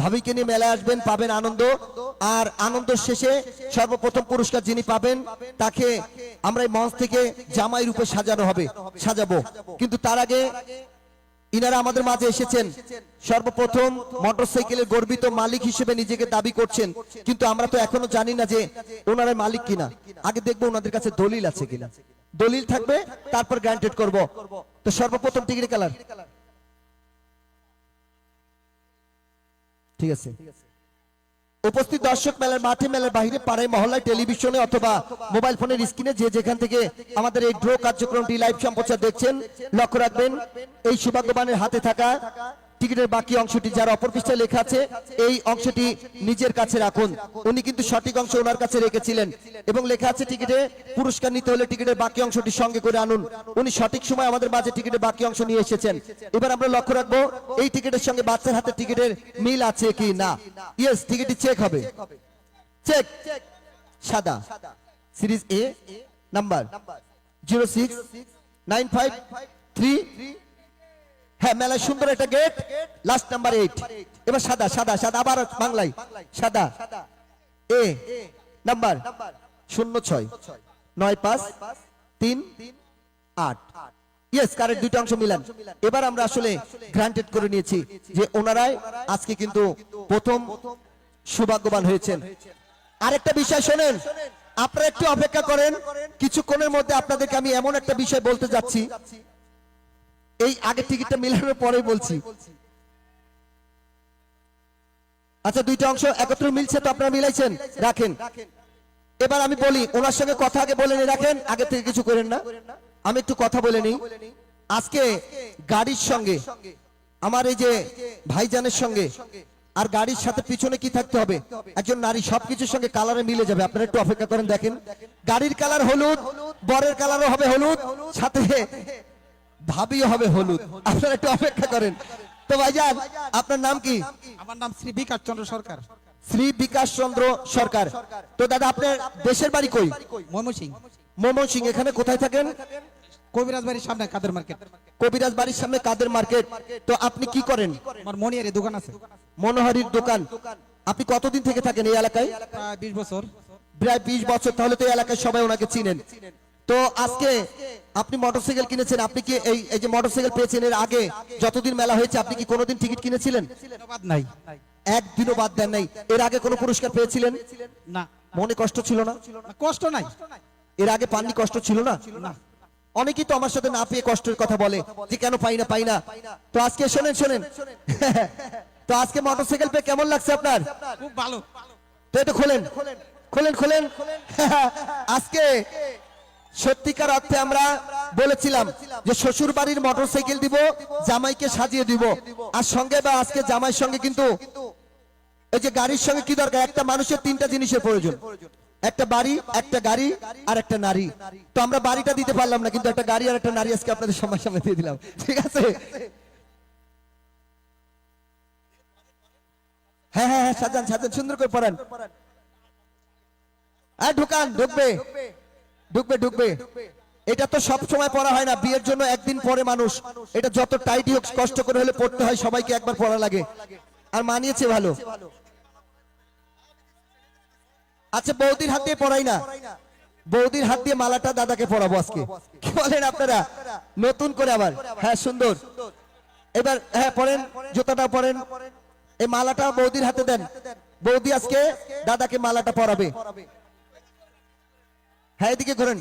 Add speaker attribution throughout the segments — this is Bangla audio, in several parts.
Speaker 1: ভাবিকে নিয়ে মেলায় আসবেন, পাবেন আনন্দ। আর আনন্দ শেষে সর্বপ্রথম পুরস্কার যিনি পাবেন, তাকে আমরা এই মঞ্চ থেকে জামাই রূপে সাজানো হবে, সাজাবো। কিন্তু তার আগে ইনারা আমাদের মাঝে এসেছেন। সর্বপ্রথম মোটরসাইকেলের গর্বিত মালিক হিসেবে নিজেকে দাবি করছেন। কিন্তু আমরা তো এখনও জানি না যে ওনারা মালিক কিনা। আগে দেখব ওনাদের কাছে দলিল আছে কিনা। দলিল থাকবে, তারপর গ্রান্টেড করব। তো সর্বপ্রথম টিকিট কালার ঠিক আছে। উপস্থিত দর্শক মেলার মাঠে, মেলার বাইরে পাড়ায়, মহল্লায়, টেলিভিশনে অথবা মোবাইল ফোনের স্ক্রিনে যে যেখান থেকে আমাদের এই ড্র কার্যক্রমটি লাইভ সম্প্রচার দেখছেন, লক্ষ্য রাখবেন, এই সৌভাগ্যবানের হাতে থাকা টিকিটের বাকি অংশটি যার অপর পৃষ্ঠায় লেখা আছে, এই অংশটি নিজের কাছে রাখুন। উনি কিন্তু সঠিক অংশ ওনার কাছে রেখেছিলেন এবং লেখা আছে টিকিটে, পুরস্কার নিতে হলে টিকিটের বাকি অংশটি সঙ্গে করে আনুন। উনি সঠিক সময় আমাদের মাঝে টিকিটের বাকি অংশ নিয়ে এসেছেন। এবার আমরা লক্ষ্য রাখব, এই টিকিটের সঙ্গে বাচ্চার হাতে টিকিটের মিল আছে কি না? ইয়েস টিকিটটি চেক হবে। চেক সাদা। Series A number zero six nine five three হ্যাঁ মেলায় সুন্দর একটা গেট লাস্ট নাম্বার এইট এবার সাদা সাদা সাদা, আবার বাংলায়, সাদা। এ নাম্বার শূন্য ছয়, নয় পাঁচ, তিন, আট। ইয়েস কারেন্ট দুইটা অংশ মিলান। এবার আমরা আসলে গ্রান্টেড করে নিয়েছি যে ওনারাই আজকে কিন্তু প্রথম সৌভাগ্যবান হয়েছেন। আরেকটা বিষয় শোনেন, আপনারা একটু অপেক্ষা করেন। কিছুক্ষণের মধ্যে আপনাদেরকে আমি এমন একটা বিষয় বলতে যাচ্ছি। এই আগে টিকিটটা মিলানোর পরে বলছি। আচ্ছা দুইটা অংশ একত্র মিলছে তো আপনারা মিলাইছেন? রাখেন। এবার আমি বলি, ওনার সঙ্গে কথা আগে বলে রাখেন, আগে থেকে কিছু করেন না। আমি একটু কথা বলে নিই। আজকে গাড়ির সঙ্গে, আমার এই যে ভাইজানের সঙ্গে আর গাড়ির সাথে পিছনে কি থাকতে হবে? একজন নারী, সবকিছুর সঙ্গে কালারে মিলে যাবে। আপনারা একটু অপেক্ষা করেন, দেখেন। গাড়ির কালার হলুদ, বরের কালারও হবে হলুদ, সাথে ভাবিও হবে হলুদ। আপনারা একটু অপেক্ষা করেন। তো ভাইজান আপনার নাম কি?
Speaker 2: আমার নাম শ্রী বিকাশ চন্দ্র সরকার।
Speaker 1: শ্রী বিকাশ চন্দ্র সরকার। তো দাদা আপনার দেশের বাড়ি কই?
Speaker 2: ময়মনসিং
Speaker 1: মোমন সিং এখানে কোথায় থাকেন?
Speaker 2: কবিরাজ বাড়ির সামনে কাদের মার্কেট?
Speaker 1: কবিরাজ বাড়ির সামনে কাদের মার্কেট? তো আপনি কি করেন?
Speaker 2: আমার মনিয়ারি দোকান আছে।
Speaker 1: মনোহরির দোকান। আপনি কতদিন থেকে থাকেন এই এলাকায়?
Speaker 2: প্রায় বিশ বছর।
Speaker 1: প্রায় বিশ বছর। তাহলে তো এই এলাকায় সবাই ওনাকে চিনেন। তো আজকে আপনি মোটরসাইকেল কিনেছেন আপনি কি এই এই যে মোটরসাইকেল পেয়েছেন এর আগে যতদিন মেলা হয়েছে আপনি কি কোনোদিন টিকিট কিনেছিলেন?
Speaker 2: নাই।
Speaker 1: একদিনও বাদ দেন নাই। এর আগে কোনো পুরস্কার পেয়েছিলেন?
Speaker 2: না।
Speaker 1: মনে কষ্ট ছিল না?
Speaker 2: কষ্ট নাই।
Speaker 1: এর আগে পাননি কষ্ট ছিল না?
Speaker 2: না।
Speaker 1: অনেকেই তো আমার সাথে না পেয়ে কষ্টের কথা বলে যে কেন পাই না পাই না। তো আজকে শোনেন শোনেন। তো আজকে মোটরসাইকেল পেয়ে কেমন লাগছে আপনার?
Speaker 2: খুব ভালো।
Speaker 1: তো এটা খোলেন। খোলেন খোলেন। আজকে সত্যিকার অর্থে আমরা বলেছিলাম যে শ্বশুর বাড়ির মোটরসাইকেল দিব, জামাইকে সাজিয়ে দিব। আর সঙ্গে বা আজকে জামাইয়ের সঙ্গে কিন্তু এই যে গাড়ির সঙ্গে কি দরকার? একটা মানুষের তিনটা জিনিসের প্রয়োজন। একটা বাড়ি, একটা গাড়ি আর একটা নারী। তো আমরা বাড়িটা দিতে পারলাম না, কিন্তু একটা গাড়ি আর একটা নারী আজকে আপনাদের সময় সামনে দিয়ে দিলাম। ঠিক আছে? হ্যাঁ হ্যাঁ হ্যাঁ সাজান সাজান, সুন্দর করে পড়ান। হ্যাঁ ঢুকান, ঢুকবে। ঢুকবে ঢুকবে। এটা তো সব সময় পড়া হয় না, বিয়ের জন্য একদিন পরে মানুষ। এটা যত টাইটই হোক, কষ্ট করে হলে পড়তে হয়, সবাইকে একবার পড়া লাগে। আর মানিয়েছে ভালো। আচ্ছা বৌদির হাত দিয়ে পড়াই না। বৌদির হাত দিয়ে মালাটা দাদাকে পড়াবো আজকে। কি বলেন আপনারা? নতুন করে আবার। হ্যাঁ সুন্দর। এবার হ্যাঁ পড়েন জুতাটা পড়েন এই মালাটা বৌদির হাতে দেন। বৌদি আজকে দাদাকে মালাটা পরাবে। হ্যাঁ এদিকে ঘুরেন।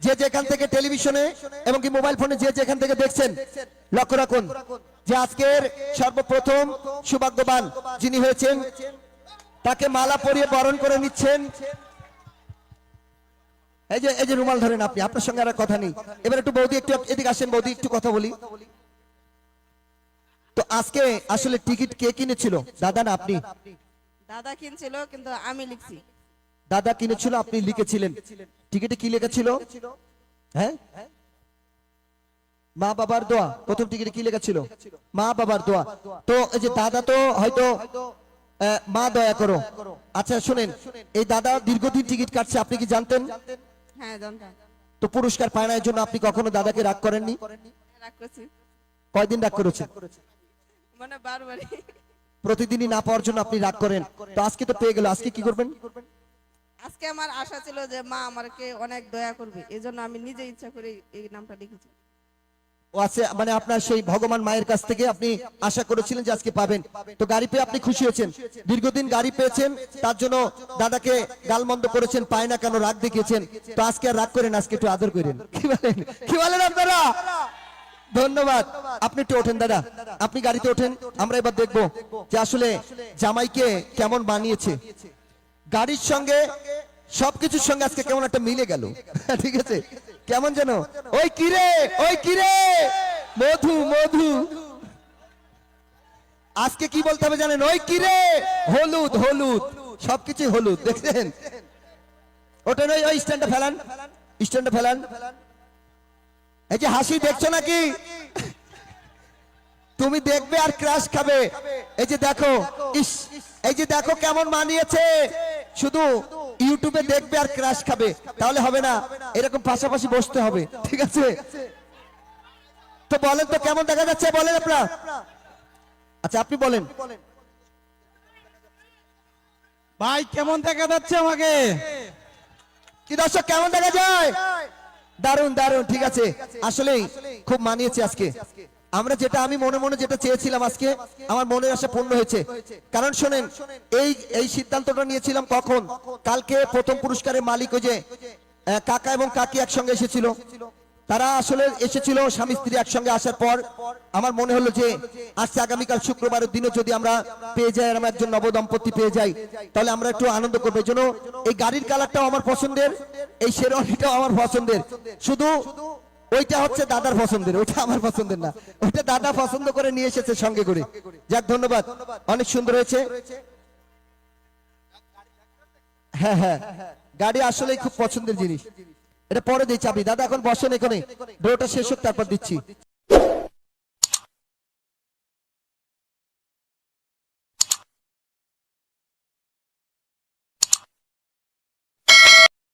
Speaker 1: যে যেখান থেকে টেলিভিশনে এবং কি মোবাইল ফোনে যে যেখান থেকে দেখছেন লক্ষ্য রাখুন যে আজকের সর্বপ্রথম সৌভাগ্যবান যিনি হয়েছেন তাকে মালা পরিয়ে বরণ করে নিচ্ছেন। এই যে এই যে রুমাল ধরেন আপনি আপনার সঙ্গে আর কথা নেই। এবার একটু বৌদি একটু এদিকে আসেন বৌদি একটু কথা বলি। তো আজকে আসলে টিকিট কে কিনেছিল? দাদা না আপনি?
Speaker 3: দাদা কিনছিল কিন্তু আমি লিখছি।
Speaker 1: দাদা কিনেছিল আপনি লিখেছিলেন। টিকিটে কি লেখা ছিল? হ্যাঁ? মা বাবার দোয়া। প্রথম টিকিটে কি লেখা ছিল? মা বাবার দোয়া। তো এই যে দাদা তো হয়তো মা দয়া করো। আচ্ছা শুনেন এই দাদা দীর্ঘদিন টিকিট কাটছে আপনি কি জানতেন?
Speaker 3: হ্যাঁ জানতাম।
Speaker 1: তো পুরস্কার পায় না এর জন্য আপনি কখনো দাদাকে রাগ করেননি?
Speaker 3: রাগ করছি।
Speaker 1: কয়দিন রাগ করেছেন?
Speaker 3: মানে
Speaker 1: প্রতিদিনই না পাওয়ার জন্য আপনি রাগ করেন। তো আজকে তো পেয়ে গেল আজকে কি করবেন?
Speaker 3: আজকে আমার আশা ছিল যে মা আমাকে অনেক দয়া করবে। এই আমি নিজে ইচ্ছা করে এই নামটা লিখেছি।
Speaker 1: ও আছে মানে আপনার সেই ভগবান মায়ের কাছ থেকে আপনি আশা করেছিলেন যে আজকে পাবেন। তো গাড়ি পেয়ে আপনি খুশি হয়েছেন। দীর্ঘদিন গাড়ি পেয়েছেন, তার জন্য দাদাকে গালমন্দ করেছেন, পায় না কেন রাগ দেখিয়েছেন। তো আজকে আর রাগ করেন আজকে একটু আদর করেন। কি বলেন? কি বলেন আপনারা? ধন্যবাদ। আপনি একটু ওঠেন, দাদা। আপনি গাড়িতে ওঠেন, আমরা এবার দেখব যে আসলে জামাইকে কেমন বানিয়েছে। গাড়ির সঙ্গে সবকিছুর সঙ্গে আজকে কেমন একটা মিলে গেল। ঠিক আছে? কেমন যেন? ওই কিরে ওই কিরে মধু মধু। আজকে কি বলতে হবে জানেন? ওই কিরে হলুদ হলুদ। সবকিছু হলুদ, দেখছেন? ওটা নয়, ওই স্ট্যান্ডে ফেলান। স্ট্যান্ডে ফেলান। এই যে হাসি দেখছ নাকি? তুমি দেখবে আর ক্রাশ খাবে। এই যে দেখো এই যে দেখো কেমন মানিয়েছে। শুধু ইউটিউবে দেখবে আর ক্রাশ খাবে তাহলে হবে না। এরকম পাশাপাশি বসতে হবে ঠিক আছে? তো বলেন তো কেমন দেখা যাচ্ছে? বলেন আপনারা। আচ্ছা আপনি বলেন।
Speaker 2: ভাই কেমন দেখা যাচ্ছে আমাকে?
Speaker 1: কি দর্শক কেমন দেখা যায়? দারুণ দারুণ ঠিক আছে। আসলেই খুব মানিয়েছে আজকে। আমরা যেটা আমি মনে মনে যেটা চেয়েছিলাম আজকে, আমার মনের আশা পূর্ণ হয়েছে। কারণ শোনেন, এই এই সিদ্ধান্তটা নিয়েছিলাম কখন? কালকে প্রথম পুরস্কারের মালিক ওই যে কাকা এবং কাকি একসঙ্গে এসেছিল। তারা আসলে এসেছিল, স্বামী স্ত্রী একসঙ্গে আসার পর। আমার মনে হলো যে, আজকে আগামীকাল শুক্রবারের দিনে যদি আমরা পেয়ে যাই, আমরা একজন নবদম্পতি পেয়ে যাই, তাহলে আমরা একটু আনন্দ করব। এই জন্য এই গাড়ির কালারটাও আমার পছন্দের, এই শেরওয়ানিটাও আমার পছন্দের। শুধু ওইটা হচ্ছে দাদার পছন্দের, ওইটা আমার পছন্দের না। ওইটা দাদা পছন্দ করে নিয়ে এসেছে সঙ্গে করে। যাক, ধন্যবাদ। অনেক সুন্দর হয়েছে। হ্যাঁ হ্যাঁ। গাড়ি আসলেই খুব পছন্দের জিনিস। এটা পরে দিচ্ছি। আপনি দাদা এখন বসেন এখানে। ডোটা শেষ হোক, তারপর দিচ্ছি।